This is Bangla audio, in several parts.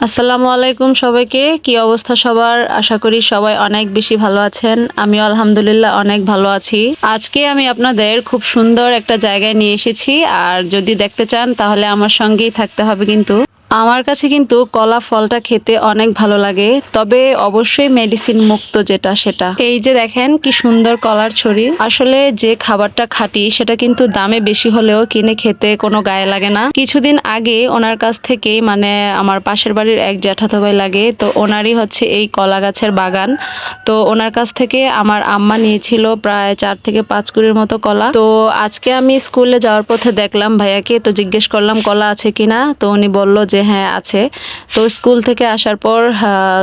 আসসালামু আলাইকুম সবাইকে। কি অবস্থা সবার? আশা করি সবাই অনেক বেশি ভালো আছেন। আমি আলহামদুলিল্লাহ অনেক ভালো আছি। আজকে আমি আপনাদের খুব সুন্দর একটা জায়গায় নিয়ে এসেছি। আর যদি দেখতে চান তাহলে আমার সঙ্গেই থাকতে হবে কিন্তু। আমার কাছে কিন্তু কলা ফলটা খেতে অনেক ভালো লাগে, তবে অবশ্যই মেডিসিন মুক্ত যেটা সেটা। এই যে দেখেন কি সুন্দর কলার ছড়ি। আসলে যে খাবারটা খাটি, সেটা কিন্তু দামে বেশি হলেও কিনে খেতে কোনো গায়ে লাগে না। কিছুদিন আগে ওনার কাছ থেকে মানে আমার পাশের বাড়ির এক জ্যাঠাতো ভাই লাগে, তো ওনারই হচ্ছে এই কলা গাছের বাগান। তো ওনার কাছ থেকে আমার আম্মা নিয়েছিল প্রায় চার থেকে পাঁচ কুড়ির মতো কলা। তো আজকে আমি স্কুলে যাওয়ার পথে দেখলাম ভাইয়াকে, তো জিজ্ঞেস করলাম কলা আছে কিনা, তো উনি বলল যে হ্যাঁ আছে। তো স্কুল থেকে আসার পর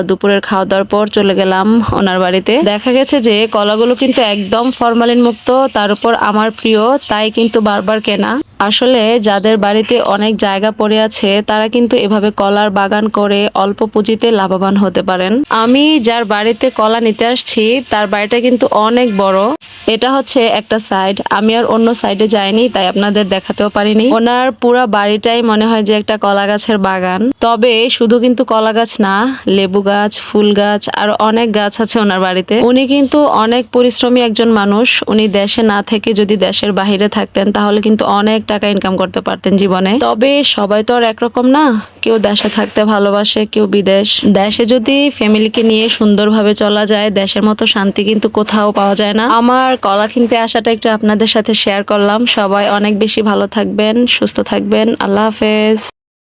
দুপুরের খাওয়া দাওয়ার পর চলে গেলাম ওনার বাড়িতে। দেখা গেছে যে কলাগুলো কিন্তু একদম ফরমালিন মুক্ত, তার উপর আমার প্রিয়, তাই কিন্তু বারবার কেনা। আসলে যাদের বাড়িতে অনেক জায়গা পড়ে আছে, তারা কিন্তু এভাবে কলার বাগান করে অল্প পুঁজিতে লাভবান হতে পারেন। আমি যার বাড়িতে কলা নিতে আসছি, তার বাড়িটা কিন্তু অনেক বড়। এটা হচ্ছে একটা সাইড আমি আর অন্য সাইডে যাইনি, তাই আপনাদের দেখাতেও পারিনি। ওনার পুরো বাড়িটাই মনে হয় যে একটা কলা গাছের বাগান। তবে শুধু কিন্তু কলা গাছ না, লেবু গাছ, ফুল গাছ, আর অনেক গাছ আছে ওনার বাড়িতে। উনি কিন্তু অনেক পরিশ্রমী একজন মানুষ। উনি দেশে না থেকে যদি দেশের বাহিরে থাকতেন, তাহলে কিন্তু অনেক টাকা ইনকাম করতে পারতেন জীবনে। তবে সবাই তো আর একরকম না। কেউ দেশে থাকতে ভালোবাসে, কেউ বিদেশ। দেশে যদি ফ্যামিলিকে নিয়ে সুন্দরভাবে চলা যায়, দেশের মতো শান্তি কিন্তু কোথাও পাওয়া যায় না। আমার কলা কিনতে আসাটা একটু আপনাদের সাথে শেয়ার করলাম। সবাই অনেক বেশি ভালো থাকবেন, সুস্থ থাকবেন। আল্লাহ হাফেজ।